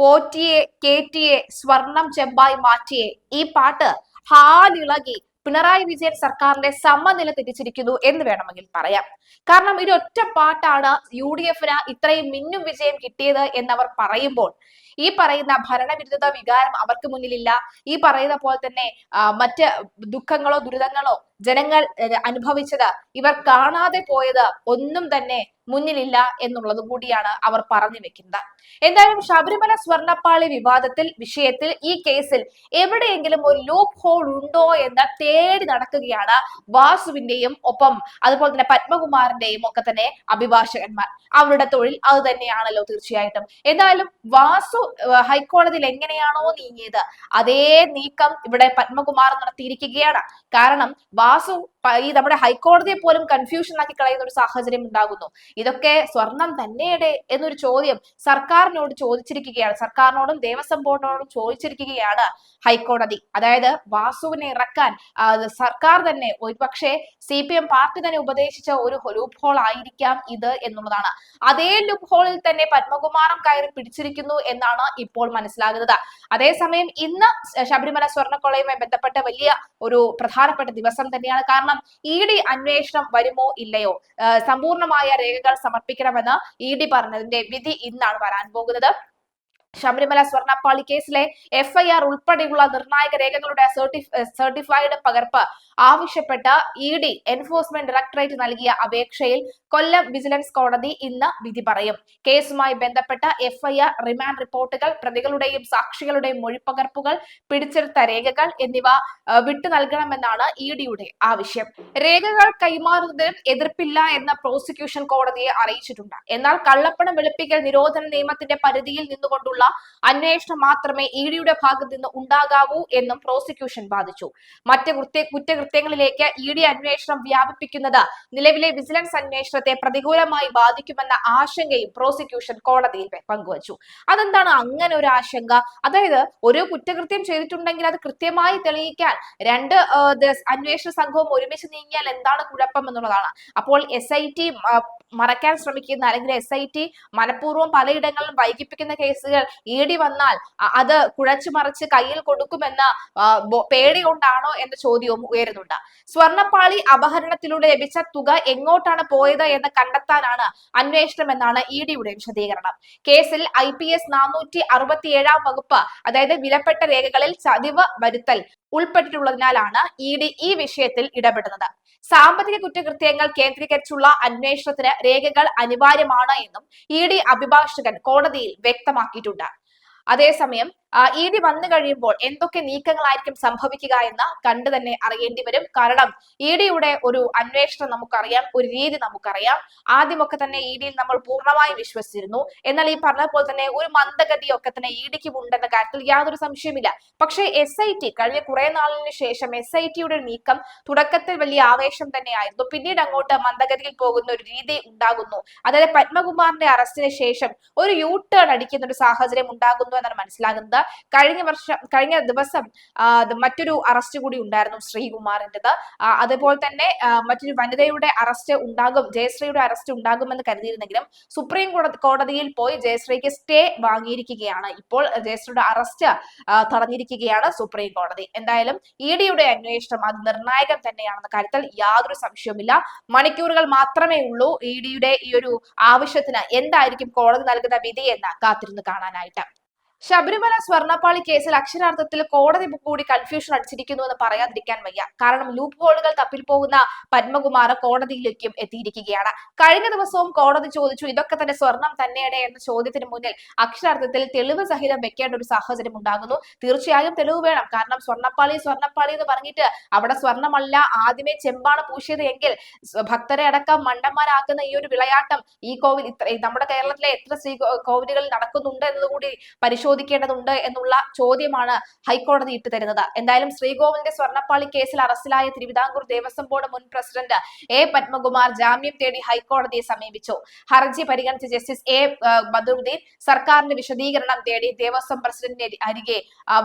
പോറ്റിയെ കേറ്റിയെ സ്വർണം ചെമ്പായി മാറ്റിയെ. ഈ പാട്ട് ഹാലിളകി പിണറായി വിജയൻ സർക്കാരിന്റെ സമനില തെറ്റിച്ചിരിക്കുന്നു എന്ന് വേണമെങ്കിൽ പറയാം. കാരണം ഇതൊറ്റ പാട്ടാണ് യു ഡി എഫിന് ഇത്രയും മിന്നും വിജയം കിട്ടിയത് എന്നവർ പറയുമ്പോൾ ഈ പറയുന്ന ഭരണവിരുദ്ധ വികാരം അവർക്ക് മുന്നിലില്ല. ഈ പറയുന്ന പോലെ തന്നെ മറ്റ് ദുഃഖങ്ങളോ ദുരിതങ്ങളോ ജനങ്ങൾ അനുഭവിച്ചത് ഇവർ കാണാതെ പോയത് ഒന്നും തന്നെ മുന്നിലില്ല എന്നുള്ളത് കൂടിയാണ് അവർ പറഞ്ഞു വെക്കുന്നത്. എന്തായാലും ശബരിമല സ്വർണപ്പാളി വിവാദത്തിൽ വിഷയത്തിൽ ഈ കേസിൽ എവിടെയെങ്കിലും ഒരു ലൂപ്പ് ഹോൾ ഉണ്ടോ എന്ന് തേടി നടക്കുകയാണ് വാസുവിന്റെയും ഒപ്പം അതുപോലെ തന്നെ പത്മകുമാറിന്റെയും ഒക്കെ തന്നെ അഭിഭാഷകന്മാർ. അവരുടെ തൊഴിൽ അത് തന്നെയാണല്ലോ തീർച്ചയായിട്ടും. എന്തായാലും വാസു ഹൈക്കോടതിയിൽ എങ്ങനെയാണോ നീങ്ങിയത്. അതേ നീക്കം ഇവിടെ പത്മകുമാർ നടത്തിയിരിക്കുകയാണ്. കാരണം വാസു ഈ നമ്മുടെ ഹൈക്കോടതിയെ പോലും കൺഫ്യൂഷൻ ആക്കി കളയുന്ന ഒരു സാഹചര്യം ഉണ്ടാകുന്നു. ഇതൊക്കെ സ്വർണം തന്നെയുടെ എന്നൊരു ചോദ്യം സർക്കാരിനോട് ചോദിച്ചിരിക്കുകയാണ്. സർക്കാരിനോടും ദേവസ്വം ബോർഡിനോടും ചോദിച്ചിരിക്കുകയാണ് ഹൈക്കോടതി. അതായത് വാസുവിനെ ഇറക്കാൻ സർക്കാർ തന്നെ ഒരുപക്ഷെ സി പി എം പാർട്ടി തന്നെ ഉപദേശിച്ച ഒരു ലൂപ്പ് ഹോൾ ആയിരിക്കാം ഇത് എന്നുള്ളതാണ്. അതേ ലൂപ്പ് ഹോളിൽ തന്നെ പത്മകുമാറും കയറി പിടിച്ചിരിക്കുന്നു എന്നാണ് ഇപ്പോൾ മനസ്സിലാകുന്നത്. അതേസമയം ഇന്ന് ശബരിമല സ്വർണക്കൊള്ളയുമായി ബന്ധപ്പെട്ട വലിയ ഒരു പ്രധാനപ്പെട്ട ദിവസം തന്നെയാണ്. കാരണം ഇ ഡി അന്വേഷണം വരുമോ ഇല്ലയോ? സമ്പൂർണമായ രേഖകൾ സമർപ്പിക്കണമെന്ന് ഇ ഡി പറഞ്ഞതിന്റെ വിധി ഇന്നാണ് വരാൻ പോകുന്നത്. ശബരിമല സ്വർണപ്പാളി കേസിലെ എഫ്ഐആർ ഉൾപ്പെടെയുള്ള നിർണായക രേഖകളുടെ സർട്ടിഫൈഡ് പകർപ്പ് ആവശ്യപ്പെട്ട ഇ ഡി എൻഫോഴ്സ്മെന്റ് ഡയറക്ടറേറ്റ് നൽകിയ അപേക്ഷയിൽ കൊല്ലം വിജിലൻസ് കോടതി ഇന്ന് വിധി പറയും. കേസുമായി ബന്ധപ്പെട്ട എഫ്ഐആർ റിമാൻഡ് റിപ്പോർട്ടുകൾ പ്രതികളുടെയും സാക്ഷികളുടെയും മൊഴിപ്പകർപ്പുകൾ പിടിച്ചെടുത്ത രേഖകൾ എന്നിവ വിട്ടു നൽകണമെന്നാണ് ഇ ഡിയുടെ ആവശ്യം. രേഖകൾ കൈമാറുന്നതിനും എതിർപ്പില്ല എന്ന പ്രോസിക്യൂഷൻ കോടതിയെ അറിയിച്ചിട്ടുണ്ട്. എന്നാൽ കള്ളപ്പണം വെളുപ്പിക്കൽ നിരോധന നിയമത്തിന്റെ പരിധിയിൽ നിന്നുകൊണ്ടുള്ള അന്വേഷണം മാത്രമേ ഇ ഡിയുടെ ഭാഗത്ത് നിന്ന് ഉണ്ടാകാവൂ എന്നും പ്രോസിക്യൂഷൻ വാദിച്ചു. മറ്റ് കൃത്യ കുറ്റകൃത്യങ്ങളിലേക്ക് ഇ ഡി അന്വേഷണം വ്യാപിപ്പിക്കുന്നത് നിലവിലെ വിജിലൻസ് അന്വേഷണത്തെ പ്രതികൂലമായി ബാധിക്കുമെന്ന ആശങ്കയും പ്രോസിക്യൂഷൻ കോടതിയിൽ പങ്കുവച്ചു. അതെന്താണ് അങ്ങനെ ഒരു ആശങ്ക? അതായത് ഒരു കുറ്റകൃത്യം ചെയ്തിട്ടുണ്ടെങ്കിൽ അത് കൃത്യമായി തെളിയിക്കാൻ രണ്ട് അന്വേഷണ സംഘവും ഒരുമിച്ച് നീങ്ങിയാൽ എന്താണ് കുഴപ്പം എന്നുള്ളതാണ്. അപ്പോൾ എസ് ഐ ടി മറയ്ക്കാൻ ശ്രമിക്കുന്ന അല്ലെങ്കിൽ എസ് ഐ ടി മനഃപൂർവം പലയിടങ്ങളിലും വൈകിപ്പിക്കുന്ന കേസുകൾ ഇ വന്നാൽ അത് കുഴച്ചു മറിച്ച് കയ്യിൽ കൊടുക്കുമെന്ന പേടി കൊണ്ടാണോ എന്ന ചോദ്യവും ഉയരുന്നുണ്ട്. സ്വർണപ്പാളി അപഹരണത്തിലൂടെ ലഭിച്ച തുക എങ്ങോട്ടാണ് പോയത് എന്ന് കണ്ടെത്താനാണ് അന്വേഷണം എന്നാണ് ഇ ഡിയുടെ വിശദീകരണം. കേസിൽ ഐ പി എസ് നാനൂറ്റി അറുപത്തി ഏഴാം വകുപ്പ് അതായത് വിലപ്പെട്ട രേഖകളിൽ ചതിവ് വരുത്തൽ ഉൾപ്പെട്ടിട്ടുള്ളതിനാലാണ് ഇ ഡി ഈ വിഷയത്തിൽ ഇടപെടുന്നത്. സാമ്പത്തിക കുറ്റകൃത്യങ്ങൾ കേന്ദ്രീകരിച്ചുള്ള അന്വേഷണത്തിന് രേഖകൾ അനിവാര്യമാണ് എന്നും ഇ ഡി അഭിഭാഷകൻ കോടതിയിൽ വ്യക്തമാക്കിയിട്ടുണ്ട്. അതേസമയം ഇ ഡി വന്നു കഴിയുമ്പോൾ എന്തൊക്കെ നീക്കങ്ങളായിരിക്കും സംഭവിക്കുക എന്ന് കണ്ടു തന്നെ അറിയേണ്ടി വരും. കാരണം ഇ ഡിയുടെ ഒരു അന്വേഷണം നമുക്കറിയാം ഒരു രീതി നമുക്കറിയാം. ആദ്യമൊക്കെ തന്നെ ഇ ഡിയിൽ നമ്മൾ പൂർണമായും വിശ്വസിച്ചിരുന്നു. എന്നാൽ ഈ പറഞ്ഞ പോലെ തന്നെ ഒരു മന്ദഗതിയൊക്കെ തന്നെ ഇ ഡിക്ക് ഉണ്ടെന്ന കാര്യത്തിൽ യാതൊരു സംശയമില്ല പക്ഷേ എസ് ഐ ടി കഴിഞ്ഞ കുറെ നാളിന് ശേഷം എസ് ഐ ടിയുടെ നീക്കം തുടക്കത്തിൽ വലിയ ആവേശം തന്നെയായിരുന്നു. പിന്നീട് അങ്ങോട്ട് മന്ദഗതിയിൽ പോകുന്ന ഒരു രീതി ഉണ്ടാകുന്നു. അതായത് പത്മകുമാറിന്റെ അറസ്റ്റിന് ശേഷം ഒരു യൂ ടേൺ അടിക്കുന്ന ഒരു സാഹചര്യം ഉണ്ടാകുന്നു എന്നാണ് മനസ്സിലാകുന്നത്. കഴിഞ്ഞ വർഷം കഴിഞ്ഞ ദിവസം മറ്റൊരു അറസ്റ്റ് കൂടി ഉണ്ടായിരുന്നു ശ്രീകുമാറിന്റെത് അതേപോലെ തന്നെ മറ്റൊരു വനിതയുടെ അറസ്റ്റ് ഉണ്ടാകും ജയശ്രീയുടെ അറസ്റ്റ് ഉണ്ടാകുമെന്ന് കരുതിയിരുന്നെങ്കിലും സുപ്രീം കോടതിയിൽ പോയി ജയശ്രീക്ക് സ്റ്റേ വാങ്ങിയിരിക്കുകയാണ്. ഇപ്പോൾ ജയശ്രീയുടെ അറസ്റ്റ് തടഞ്ഞിരിക്കുകയാണ് സുപ്രീം കോടതി. എന്തായാലും ഇ ഡിയുടെ അന്വേഷണം അത് നിർണായകം തന്നെയാണെന്ന കാര്യത്തിൽ യാതൊരു സംശയവുമില്ല. മണിക്കൂറുകൾ മാത്രമേ ഉള്ളൂ ഇ ഡിയുടെ ഈ ഒരു ആവശ്യത്തിന്. എന്തായിരിക്കും കോടതി നൽകുന്ന വിധി എന്ന് കാത്തിരുന്ന് കാണാനായിട്ട്. ശബരിമല സ്വർണപ്പാളി കേസിൽ അക്ഷരാർത്ഥത്തിൽ കോടതി കൂടി കൺഫ്യൂഷൻ അടിച്ചിരിക്കുന്നു എന്ന് പറയാതിരിക്കാൻ വയ്യ. കാരണം ലൂപ്പ് ഹോളുകൾ തപ്പിൽ പോകുന്ന പത്മകുമാർ കോടതിയിലേക്കും എത്തിയിരിക്കുകയാണ്. കഴിഞ്ഞ ദിവസവും കോടതി ചോദിച്ചു ഇതൊക്കെ തന്നെ സ്വർണം തന്നെയാണ് എന്ന ചോദ്യത്തിന് മുന്നിൽ അക്ഷരാർത്ഥത്തിൽ തെളിവ് സഹിതം വെക്കേണ്ട ഒരു സാഹചര്യം ഉണ്ടാകുന്നു. തീർച്ചയായും തെളിവ് വേണം. കാരണം സ്വർണപ്പാളി സ്വർണപ്പാളി എന്ന് പറഞ്ഞിട്ട് അവിടെ സ്വർണമല്ല ആദ്യമേ ചെമ്പാണ് പൂശിയത് എങ്കിൽ ഭക്തരെ അടക്കം മണ്ടന്മാരാക്കുന്ന ഈ ഒരു വിളയാട്ടം ഈ കോവിൽ ഇത്ര നമ്മുടെ കേരളത്തിലെ എത്ര ശ്രീ കോവിലുകളിൽ നടക്കുന്നുണ്ട് എന്നതുകൂടി പരിശോധിക്കേണ്ടതുണ്ട് എന്നുള്ള ചോദ്യമാണ് ഹൈക്കോടതി ഇട്ടു തരുന്നത് എന്തായാലും ശ്രീകോവിലിന്റെ സ്വർണപ്പാളി കേസിൽ അറസ്റ്റിലായ തിരുവിതാംകൂർ ദേവസ്വം ബോർഡ് മുൻ പ്രസിഡന്റ് എ പത്മകുമാർ ജാമ്യം തേടി ഹൈക്കോടതിയെ സമീപിച്ചു. ഹർജി പരിഗണിച്ച ജസ്റ്റിസ് എ ബദറുദ്ദീൻ സർക്കാരിന്റെ വിശദീകരണം തേടി ദേവസ്വം പ്രസിഡന്റിന്റെ അരികെ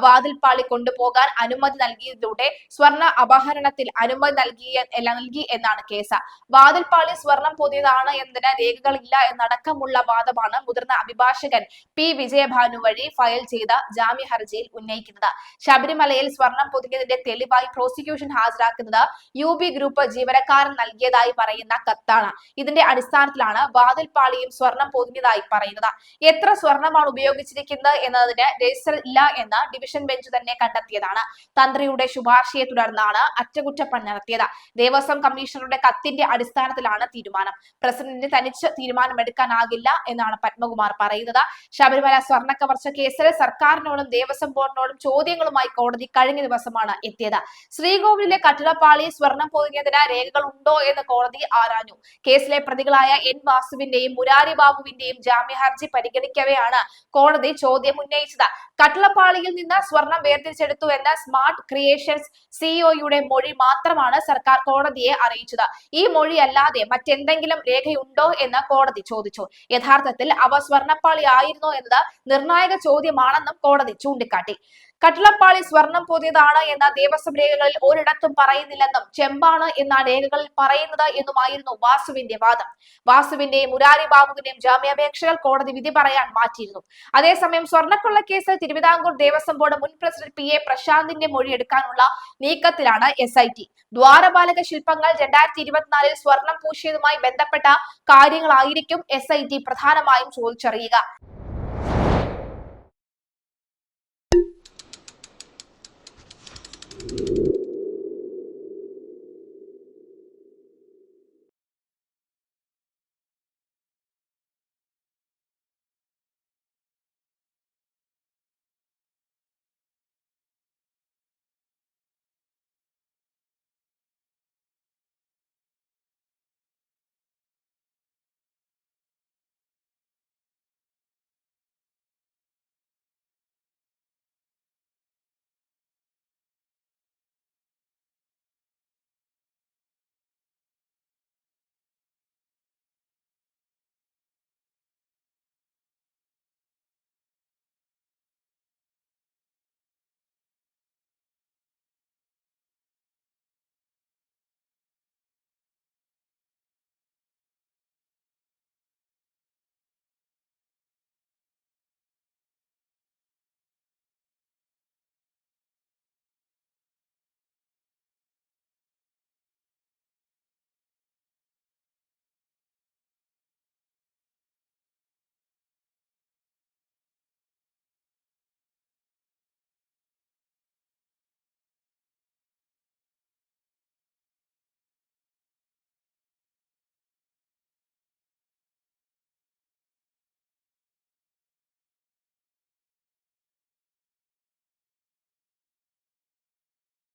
വാതിൽപ്പാളി കൊണ്ടുപോകാൻ അനുമതി നൽകിയതിലൂടെ സ്വർണ അപഹരണത്തിൽ അനുമതി നൽകിയ നൽകി എന്നാണ് കേസ്. വാതിൽപ്പാളി സ്വർണം പൊതിയതാണ് എന്നതിന് രേഖകളില്ല എന്നടക്കമുള്ള വാദമാണ് മുതിർന്ന അഭിഭാഷകൻ പി. വിജയഭാനു വഴി ഫയൽ ചെയ്ത ജാമ്യ ഹർജിയിൽ ഉന്നയിക്കുന്നത്. ശബരിമലയിൽ സ്വർണം പൊതിഞ്ഞതിന്റെ തെളിവായി പ്രോസിക്യൂഷൻ ഹാജരാക്കുന്നത് യു ബി ഗ്രൂപ്പ് ജീവനക്കാരൻ നൽകിയതായി പറയുന്ന കത്താണ്. ഇതിന്റെ അടിസ്ഥാനത്തിലാണ് വാതിൽപ്പാളിയും സ്വർണം പൊതിഞ്ഞതായി പറയുന്നത്. എത്ര സ്വർണമാണ് ഉപയോഗിച്ചിരിക്കുന്നത് എന്നതിന് രജിസ്റ്റർ ഇല്ല എന്ന് ഡിവിഷൻ ബെഞ്ച് തന്നെ കണ്ടെത്തിയതാണ്. തന്ത്രിയുടെ ശുപാർശയെ തുടർന്നാണ് അറ്റകുറ്റപ്പണി നടത്തിയത്. ദേവസ്വം കമ്മീഷണറുടെ കത്തിന്റെ അടിസ്ഥാനത്തിലാണ് തീരുമാനം. പ്രസിഡന്റിന് തനിച്ച് തീരുമാനമെടുക്കാനാകില്ല എന്നാണ് പത്മകുമാർ പറയുന്നത്. ശബരിമല സ്വർണ കവർച്ച കേസിൽ സർക്കാരിനോടും ദേവസ്വം ബോർഡിനോടും ചോദ്യങ്ങളുമായി കോടതി കഴിഞ്ഞ ദിവസമാണ് എത്തിയത്. ശ്രീകോവിലിലെ കട്ടിടപ്പാളി സ്വർണം പൊതിഞ്ഞതിന് രേഖകൾ ഉണ്ടോ എന്ന് കോടതി ആരാഞ്ഞു. കേസിലെ പ്രതികളായ എൻ വാസുവിന്റെയും മുരാരി ബാബുവിന്റെയും ജാമ്യ ഹർജി പരിഗണിക്കവെയാണ് കോടതി ചോദ്യം ഉന്നയിച്ചത്. കട്ടിളപ്പാളിയിൽ നിന്ന് സ്വർണം വേർതിരിച്ചെടുത്തു എന്ന സ്മാർട്ട് ക്രിയേഷൻസ് സിഇഒയുടെ മൊഴി മാത്രമാണ് സർക്കാർ കോടതിയെ അറിയിച്ചത്. ഈ മൊഴി അല്ലാതെ മറ്റെന്തെങ്കിലും രേഖയുണ്ടോ എന്ന് കോടതി ചോദിച്ചു. യഥാർത്ഥത്തിൽ അവ സ്വർണപ്പാളി ആയിരുന്നോ എന്നത് നിർണായക ചോദ്യമാണെന്നും കോടതി ചൂണ്ടിക്കാട്ടി. കട്ടിളപ്പാളി സ്വർണം പോതിയതാണ് എന്ന ദേവസ്വം രേഖകളിൽ ഒരിടത്തും പറയുന്നില്ലെന്നും ചെമ്പാണ് എന്ന രേഖകളിൽ പറയുന്നത് എന്നുമായിരുന്നു വാസുവിന്റെ വാദം. വാസുവിന്റെയും മുരാരി ബാബുവിന്റെയും ജാമ്യാപേക്ഷകൾ കോടതി വിധി പറയാൻ മാറ്റിയിരുന്നു. അതേസമയം സ്വർണക്കൊള്ള കേസിൽ തിരുവിതാംകൂർ ദേവസ്വം ബോർഡ് മുൻ പ്രസിഡന്റ് പി എ പ്രശാന്തിന്റെ മൊഴി എടുക്കാനുള്ള നീക്കത്തിലാണ് എസ് ഐ ടി ദ്വാരപാലക ശില്പങ്ങൾ രണ്ടായിരത്തി ഇരുപത്തിനാലിൽ സ്വർണം പൂശിയതുമായി ബന്ധപ്പെട്ട കാര്യങ്ങളായിരിക്കും എസ് ഐ ടി പ്രധാനമായും ചോദിച്ചറിയുക.